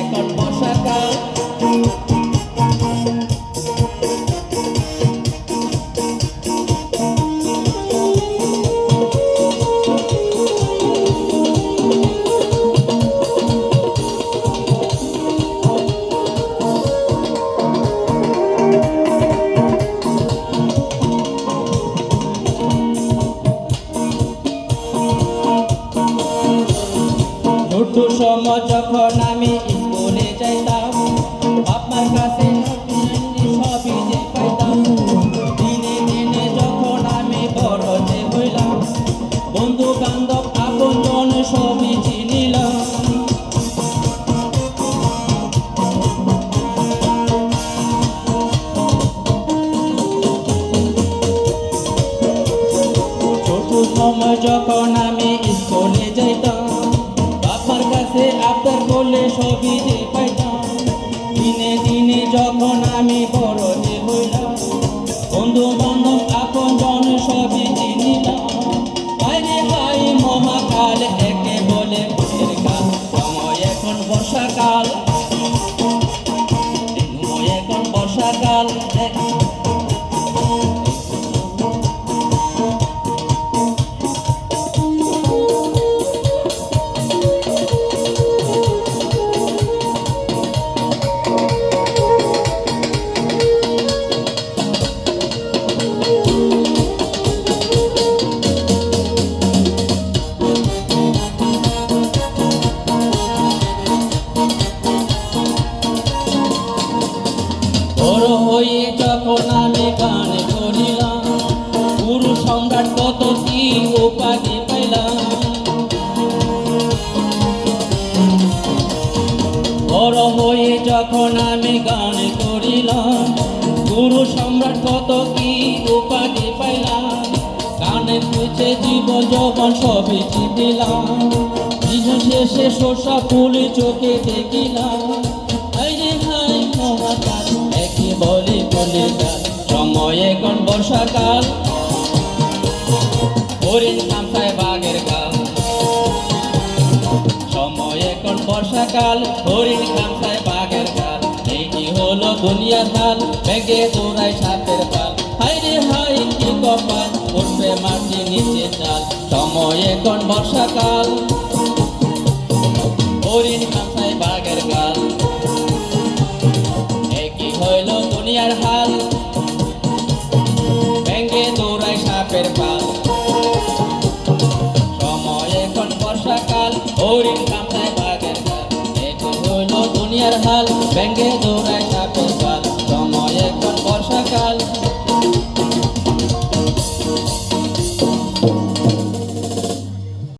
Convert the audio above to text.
এখন বর্ষাকাল ছোট সময় যখন আমি স্কুলে যাইতাম আপনার কাছে সবই যে পাইতাম দিনে দিনে যখন আমি বড় যে হইলাম, বন্ধু বান্ধব আপন সবই চিনিলাম। ছোট সময় যখন আমি সবই যে পাইতাম। দিনে দিনে যখন আমি বড় যে হইলাম বন্ধু বান্ধব আপন জন সবই চিনিলাম বাইরে হাই মহাকাল, একে বলে কাল। এখন বর্ষাকাল এখন বর্ষাকাল। সম্রাট কত কি উপাধি পাইলাম। বড় হয়ে যখন আমি গান করিলাম, গুরু সম্রাট কত কি উপাধি পাইলাম। গানের পিছে জীব যখন সবই দিলাম দিন শেষে শোষা ফুল চোখে দেখিলাম। বলে বলে সময় এখন বর্ষাকাল হরিণ কামসায় বাঘের গাল সময় এখন বর্ষাকাল হরিণ কামসায় বাঘের গাল। এইটি হলো দুনিয়ার হাল ব্যাগে দৌড়ায় সাপের পাল হাইরে হাই কি কপাল, উঠবে মাটি নিচে চাল। সময় এখন বর্ষাকাল হরিণ হরিণ কামড়ায় গাল এটি হইল দুনিয়ার হাল ব্যাঙ্গে দৌড়ায়।